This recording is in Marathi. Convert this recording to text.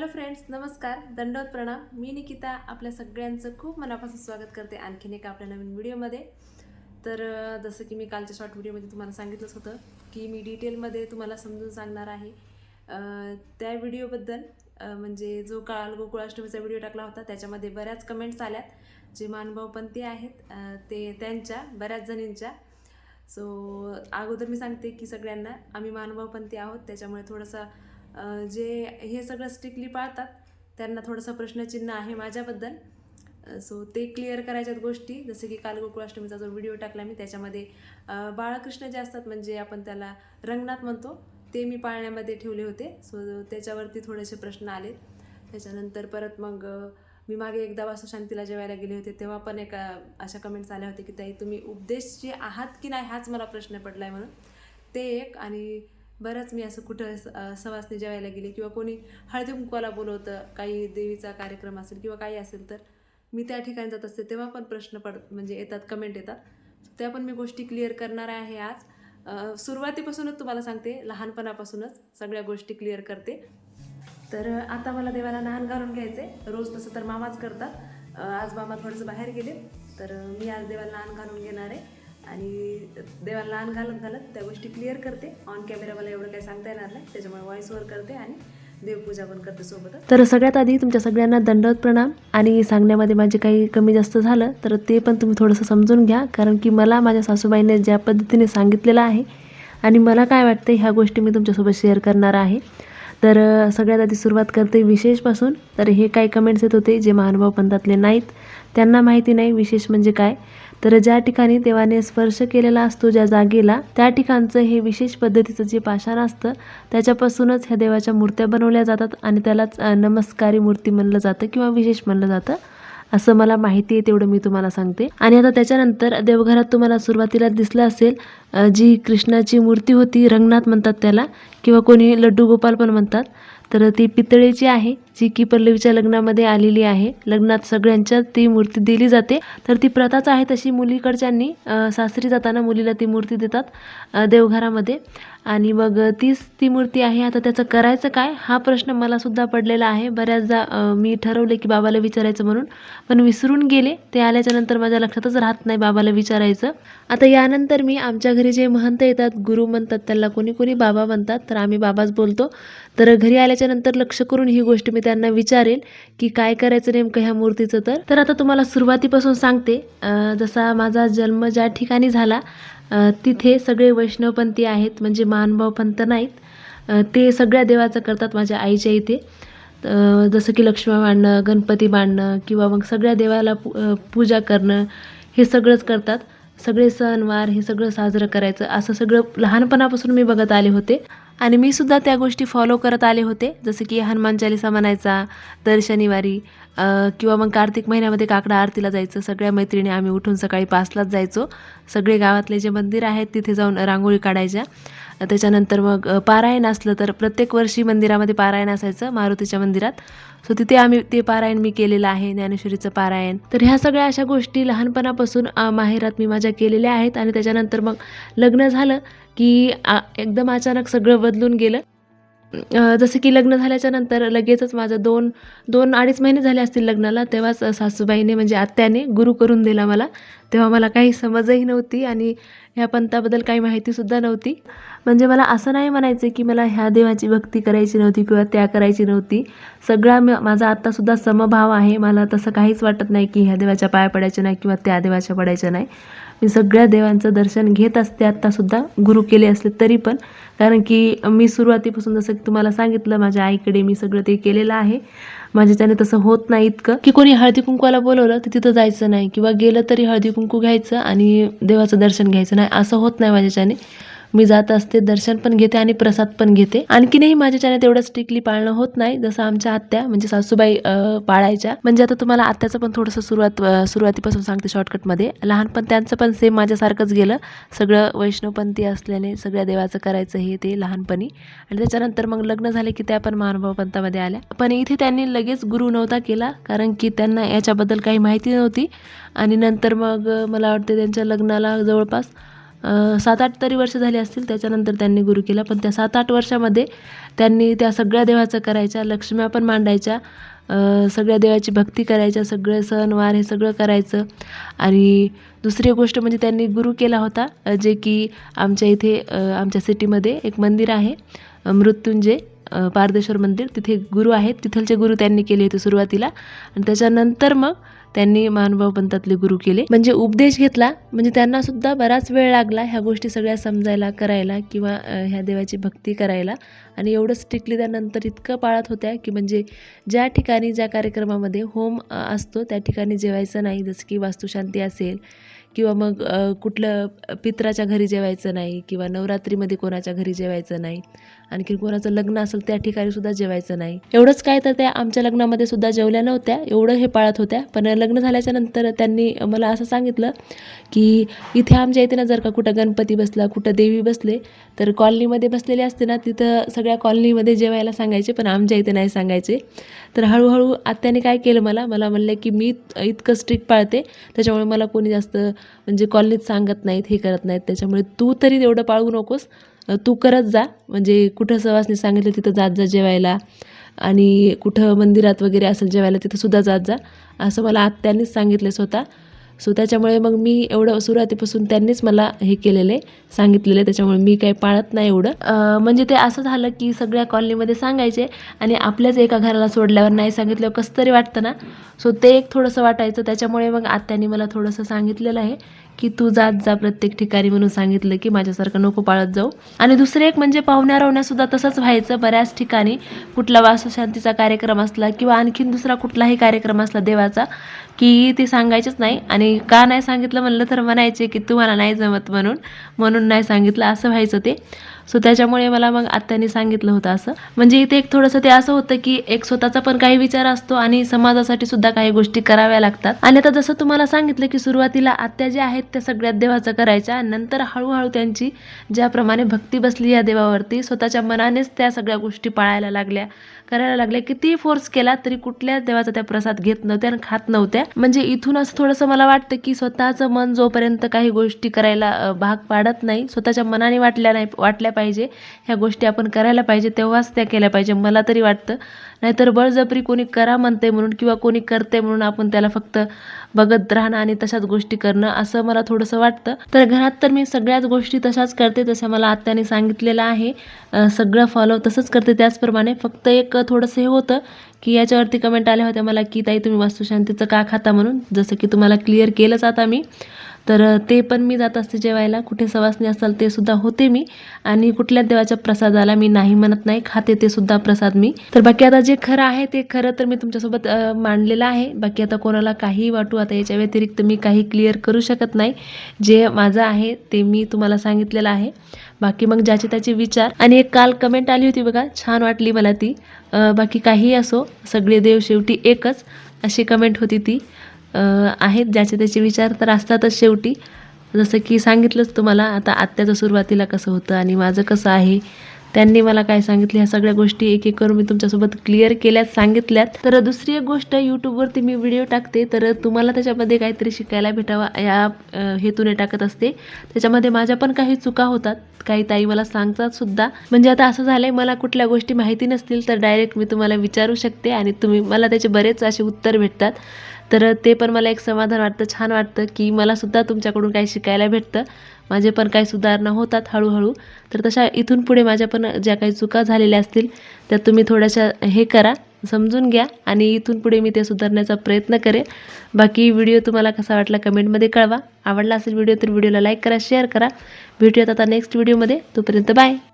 हॅलो फ्रेंड्स नमस्कार. दंडवत प्रणाम. मी निकिता आपल्या सगळ्यांचं खूप मनापासून स्वागत करते आणखीन एका आपल्या नवीन व्हिडिओमध्ये. तर जसं की मी कालच्या शॉर्ट व्हिडिओमध्ये तुम्हाला सांगितलंच होतं की मी डिटेलमध्ये तुम्हाला समजून सांगणार आहे. त्या व्हिडिओबद्दल म्हणजे जो काल गोकुळाष्टमीचा व्हिडिओ टाकला होता त्याच्यामध्ये बऱ्याच कमेंट्स आल्यात. जे मानभावपंथी आहेत. ते त्यांच्या बऱ्याच जणींच्या. सो अगोदर मी सांगते की सगळ्यांना आम्ही मानभावपंथी आहोत. त्याच्यामुळे थोडंसं जे हे सगळं स्ट्रिक्टली पाळतात त्यांना थोडंसं प्रश्नचिन्ह आहे माझ्याबद्दल. सो ते क्लिअर करायच्यात गोष्टी. जसं की काल गोकुळाष्टमीचा जो व्हिडिओ टाकला मी त्याच्यामध्ये बाळकृष्ण जे असतात म्हणजे आपण त्याला रंगनाथ म्हणतो ते मी पाळण्यामध्ये ठेवले होते. सो त्याच्यावरती थोडेसे प्रश्न आले त्याच्यानंतर परत मग मी मागे एकदा वासुशांतीला जेवायला गेले होते तेव्हा पण एका अशा कमेंट्स आल्या होत्या की ताई तुम्ही उपदेश जे आहात की नाही हाच मला प्रश्न पडला आहे म्हणून. ते एक आणि बरंच मी असं कुठं स- सवासनी जेवायला गेले किंवा कोणी हळदी कुंकवाला बोलवतं काही देवीचा कार्यक्रम असेल किंवा काही असेल तर मी त्या ठिकाणी जात असते. तेव्हा पण प्रश्न पड म्हणजे येतात कमेंट येतात. त्या पण मी गोष्टी क्लिअर करणार आहे आज. सुरुवातीपासूनच तुम्हाला सांगते लहानपणापासूनच सगळ्या गोष्टी क्लिअर करते. तर आता मला देवाला नहान घालून घ्यायचे रोज तसं तर मामाच करतात. आज मामा थोडंसं बाहेर गेले. तर मी आज देवाला नहान घालून घेणार आहे. आणि देवाला लहान घालत घालत त्या गोष्टी क्लिअर करते. ऑन कॅमेरा मला एवढं काही सांगता येणार नाही. त्याच्यामुळे व्हॉइसवर करते आणि देवपूजा पण करते सोबतच. तर सगळ्यात आधी तुमच्या सगळ्यांना दंडवत प्रणाम आणि सांगण्यामध्ये माझे काही कमी जास्त झालं तर ते पण तुम्ही थोडंसं समजून घ्या कारण की मला माझ्या सासूबाईने ज्या पद्धतीने सांगितलेलं आहे आणि मला काय वाटतं ह्या गोष्टी मी तुमच्यासोबत शेअर करणार आहे. तर सगळ्यात आधी सुरुवात करते विशेषपासून. तर हे काही कमेंट्स येत होते जे महानुभाव पंथातले नाहीत. त्यांना माहिती नाही विशेष म्हणजे काय. तर ज्या ठिकाणी देवाने स्पर्श केलेला असतो ज्या जागेला त्या ठिकाणचं हे विशेष पद्धतीचं जे पाषाण असतं त्याच्यापासूनच ह्या देवाच्या मूर्त्या बनवल्या जातात आणि त्यालाच नमस्कारी मूर्ती म्हणलं जातं किंवा विशेष म्हणलं जातं. असं मला माहिती आहे तेवढं मी तुम्हाला सांगते. आणि आता त्याच्यानंतर देवघरात तुम्हाला सुरुवातीला दिसलं असेल जी कृष्णाची मूर्ती होती रंगनाथ म्हणतात त्याला किंवा कोणी लड्डू गोपाल पण म्हणतात. तर ती पितळेची आहे जी की पल्लवीच्या लग्नामध्ये आलेली आहे. लग्नात सगळ्यांच्या ती मूर्ती दिली जाते. तर ती प्रथाच आहे तशी मुलीकडच्यांनी सासरी जाताना मुलीला ती मूर्ती देतात देवघरामध्ये. आणि मग तीच ती मूर्ती आहे. आता त्याचं करायचं काय? हा प्रश्न मला सुद्धा पडलेला आहे. बऱ्याचदा मी ठरवले की बाबाला विचारायचं म्हणून. पण विसरून गेले. ते आल्याच्यानंतर माझ्या लक्षातच राहत नाही बाबाला विचारायचं. आता यानंतर मी आमच्या घरी जे महंत येतात गुरु म्हणतात त्याला कोणी कोणी बाबा म्हणतात. तर आम्ही बाबाच बोलतो. तर घरी आल्याच्यानंतर लक्ष करून ही गोष्ट मी त्यांना विचारेल की काय करायचं नेमकं ह्या मूर्तीचं तर. तर आता तुम्हाला सुरुवातीपासून सांगते. जसा माझा जन्म ज्या ठिकाणी झाला तिथे सगळे वैष्णवपंथी आहेत म्हणजे महानुभावपंत नाहीत. ते सगळ्या देवाचं करतात माझ्या आईच्या इथे. जसं की लक्ष्मी मांडणं गणपती मांडणं किंवा मग सगळ्या देवाला पू पूजा करणं हे सगळंच करतात. सगळे सणवार हे सगळं साजरं करायचं असं सगळं लहानपणापासून मी बघत आले होते. आणि मी सुद्धा त्या गोष्टी फॉलो करत आले होते. जसं की हनुमान चालिसा म्हणायचा दर शनिवारी किंवा मग कार्तिक महिन्यामध्ये काकडा आरतीला जायचं सगळ्या मैत्रिणी आम्ही उठून सकाळी पाचलाच जायचो. सगळे गावातले जे मंदिर आहेत तिथे जाऊन रांगोळी काढायच्या. त्याच्यानंतर मग पारायण असलं तर प्रत्येक वर्षी मंदिरामध्ये पारायण असायचं मारुतीच्या मंदिरात. सो तिथे आम्ही ते पारायण मी केलेलं आहे ज्ञानेश्वरीचं पारायण. तर ह्या सगळ्या अशा गोष्टी लहानपणापासून माहेरात मी माझ्या केलेल्या आहेत. आणि त्याच्यानंतर मग लग्न झालं. की एकदम अचानक सगळं बदलून गेलं. जसं की लग्न झाल्याच्यानंतर लगेचच माझं दोन दोन अडीच महिने झाले असतील लग्नाला तेव्हाच सासूबाईने म्हणजे आत्याने गुरु करून दिला मला. तेव्हा मला काही समजही नव्हती आणि ह्या पंथाबद्दल काही माहितीसुद्धा नव्हती. म्हणजे मला असं नाही म्हणायचं की मला ह्या देवाची भक्ती करायची नव्हती किंवा त्या करायची नव्हती. सगळा म माझा आत्तासुद्धा समभाव आहे. मला तसं काहीच वाटत नाही की ह्या देवाच्या पाया पडायच्या नाही किंवा त्या देवाच्या पडायच्या नाही. मी सगळ्या देवांचं दर्शन घेत असते आत्तासुद्धा गुरु केले असले तरी पण. कारण की मी सुरुवातीपासून जसं की तुम्हाला सांगितलं माझ्या आईकडे मी सगळं ते केलेलं आहे. माझ्याच्याने तसं होत नाही इतकं. की कोणी हळदी कुंकवाला बोलवलं तर तिथं जायचं नाही. किंवा गेलं तरी हळदी कुंकू घ्यायचं आणि देवाचं दर्शन घ्यायचं नाही असं होत नाही माझ्याच्याने मी जात असते दर्शन पण घेते आणि प्रसाद पण घेते. आणखीनही माझ्या चॅनल तेवढं स्ट्रिक्टली पाळणं होत नाही. जसं आमच्या आत्या म्हणजे सासूबाई पाळायच्या. म्हणजे आता तुम्हाला आत्याचं पण थोडंसं सुरुवात सुरुवातीपासून सांगते शॉर्टकटमध्ये लहानपण त्यांचं पण सेम माझ्यासारखंच गेलं. सगळं वैष्णवपंथी असल्याने सगळ्या देवाचं करायचं हे ते लहानपणी. आणि त्याच्यानंतर मग लग्न झाले की त्या पण महानुभाव पंथामध्ये आल्या. पण इथे त्यांनी लगेच गुरु नव्हता केला कारण की त्यांना याच्याबद्दल काही माहिती नव्हती. आणि नंतर मग मला वाटते त्यांच्या लग्नाला जवळपास सात आठ तरी वर्ष झाली असतील त्याच्यानंतर त्यांनी गुरु केला. पण त्या सात आठ वर्षामध्ये त्यांनी त्या सगळ्या देवाचं करायच्या लक्ष्म्या पण मांडायच्या. सगळ्या देवाची भक्ती करायच्या सगळे सणवार हे सगळं करायचं. आणि दुसरी गोष्ट म्हणजे त्यांनी गुरु केला होता जे की आमच्या इथे आमच्या सिटीमध्ये एक मंदिर आहे मृत्युंजय पारदेश्वर मंदिर. तिथे गुरु आहेत. तिथलचे गुरु त्यांनी केले होते सुरुवातीला. आणि त्याच्यानंतर मग त्यांनी महानुभाव पंथातले गुरु केले. म्हणजे उपदेश घेतला म्हणजे त्यांना सुद्धा बराच वेळ लागला ह्या गोष्टी सगळ्या समजायला करायला किंवा ह्या देवाची भक्ती करायला. आणि एवढं स्ट्रिक्टली त्यानंतर इतकं पाळत होत्या की म्हणजे ज्या ठिकाणी ज्या कार्यक्रमामध्ये होम असतो त्या ठिकाणी जेवायचं नाही. जसं की वास्तुशांती असेल किंवा मग कुठलं पित्राच्या घरी जेवायचं नाही किंवा नवरात्रीमध्ये कोणाच्या घरी जेवायचं नाही. आणखी कोणाचं लग्न असेल त्या ठिकाणी सुद्धा जेवायचं नाही. एवढंच काय तर त्या आमच्या लग्नामध्ये सुद्धा जेवल्या नव्हत्या एवढं हे पाळत होत्या. पण लग्न झाल्याच्यानंतर त्यांनी मला असं सांगितलं की इथे आमच्या इथे ना जर का कुठं गणपती बसला कुठं देवी बसले तर कॉलनीमध्ये बसलेले असते ना तिथं सगळ्या कॉलनीमध्ये जेवायला सांगायचे पण आमच्या इथे नाही सांगायचे. तर हळूहळू आत्याने काय केलं मला मला म्हणलं की मी इतकं स्ट्रिक्ट पाळते त्याच्यामुळे मला कोणी जास्त म्हणजे कॉलनीत सांगत नाहीत हे करत नाहीत त्याच्यामुळे तू तरी तेवढं पाळू नकोस. तू करत जा. म्हणजे कुठं सवासनी सांगितलं तिथं जात जा जेवायला. आणि कुठं मंदिरात वगैरे असेल जेवायला तिथंसुद्धा जात जा. असं मला आत्यांनीच सांगितलं स्वतः. सो त्याच्यामुळे मग मी एवढं सुरुवातीपासून त्यांनीच मला हे केलेले सांगितलेले. त्याच्यामुळे मी काही पाळत नाही एवढं. म्हणजे ते असं झालं की सगळ्या कॉलनीमध्ये सांगायचे आणि आपल्याच एका घराला सोडल्यावर नाही सांगितल्यावर कसं तरी वाटतं ना? सो ते एक थोडंसं वाटायचं. त्याच्यामुळे मग आत्याने मला थोडंसं सांगितलेलं आहे. की तू जात जा प्रत्येक ठिकाणी म्हणून सांगितलं की माझ्यासारखं नको पाळत जाऊ. आणि दुसरं एक म्हणजे पाहुण्या रावण्यासुद्धा तसंच व्हायचं. बऱ्याच ठिकाणी कुठला वासशांतीचा कार्यक्रम असला किंवा आणखीन दुसरा कुठलाही कार्यक्रम असला देवाचा की ते सांगायचंच नाही. आणि का नाही सांगितलं म्हणलं तर म्हणायचे की तुम्हाला नाही जमत म्हणून म्हणून नाही सांगितलं. असं व्हायचं ते. सो त्याच्यामुळे मला मग आत्याने सांगितलं होतं असं. म्हणजे इथे एक थोडंसं ते असं होतं की एक स्वतःचा पण काही विचार असतो आणि समाजासाठी सुद्धा काही गोष्टी कराव्या लागतात. आणि आता जसं तुम्हाला सांगितलं की सुरुवातीला आत्या ज्या आहेत त्या सगळ्यात देवाचं करायच्या. नंतर हळूहळू त्यांची ज्याप्रमाणे भक्ती बसली या देवावरती स्वतःच्या मनानेच त्या सगळ्या गोष्टी पाळायला लागल्या करायला लागल्या. किती फोर्स केला तरी कुठल्याच देवाचा त्या प्रसाद घेत नव्हत्या आणि खात नव्हत्या. म्हणजे इथून असं थोडंसं मला वाटतं की स्वतःचं मन जोपर्यंत काही गोष्टी करायला भाग पाडत नाही स्वतःच्या मनाने वाटल्या नाही वाटल्या पाहिजे. ह्या गोष्टी आपण करायला पाहिजे तेव्हाच त्या केल्या पाहिजे. मला तरी वाटतं. नाहीतर बळजबरी कोणी करा म्हणते म्हणून किंवा कोणी करते म्हणून आपण त्याला फक्त बघत राहणं आणि तशाच गोष्टी करणं असं मला थोडंसं वाटतं. तर घरात तर मी सगळ्याच गोष्टी तशाच करते तसं मला आत्याने सांगितलेलं आहे. सगळं फॉलो तसंच करते. त्याचप्रमाणे फक्त एक थोडंसं हे होतं की याच्यावरती कमेंट आल्या होत्या मला की ताई तुम्ही वास्तुशांतीचं का खाता म्हणून? जसं की तुम्हाला क्लिअर केलंच आता मी. तर ते पण मी जात असते जेवायला. कुठे सवासणी असाल ते सुद्धा होते मी. आणि कुठल्या देवाच्या प्रसादाला मी नाही म्हणत नाही. खाते ते सुद्धा प्रसाद मी. तर बाकी आता जे खरं आहे ते खरं तर मी तुमच्यासोबत मांडलेलं आहे. बाकी आता कोणाला काही वाटू आता याच्या व्यतिरिक्त मी काही क्लिअर करू शकत नाही. जे माझं आहे ते मी तुम्हाला सांगितलेलं आहे. बाकी मग ज्याचे त्याचे विचार. आणि एक काल कमेंट आली होती बघा. छान वाटली मला ती. बाकी काही असो सगळे देव शेवटी एकच अशी कमेंट होती ती. आहेत ज्याचे त्याचे विचार तर असतातच शेवटी. जसं की सांगितलंच तुम्हाला आता आत्याचं सुरुवातीला कसं होतं आणि माझं कसं आहे त्यांनी मला काय सांगितलं ह्या सगळ्या गोष्टी एक एक करून मी तुमच्यासोबत क्लिअर केल्यात सांगितल्यात. तर दुसरी एक गोष्ट यूट्यूबवरती मी व्हिडिओ टाकते तर तुम्हाला त्याच्यामध्ये काहीतरी शिकायला भेटावा या हेतूने टाकत असते. त्याच्यामध्ये माझ्या पण काही चुका होतात काही ताई मला सांगतात सुद्धा. म्हणजे आता असं झालंय मला कुठल्या गोष्टी माहिती नसतील तर डायरेक्ट मी तुम्हाला विचारू शकते आणि तुम्ही मला त्याचे बरेच असे उत्तर भेटतात. तर ते पण मला एक समाधान वाटतं छान वाटतं की मला सुद्धा तुमच्याकडून काही शिकायला भेटतं. माझे पण काही सुधारणा होतात हळूहळू. तर तशा इथून पुढे माझ्या पण ज्या काही चुका झालेल्या असतील त्या तुम्ही थोड्याशा हे करा समजून घ्या आणि इथून पुढे मी ते सुधारण्याचा प्रयत्न करेन. बाकी व्हिडिओ तुम्हाला कसा वाटला कमेंटमध्ये कळवा. आवडला असेल व्हिडिओ तर व्हिडिओला लाईक करा शेअर करा. भेटूयात आता नेक्स्ट व्हिडिओमध्ये. तोपर्यंत बाय.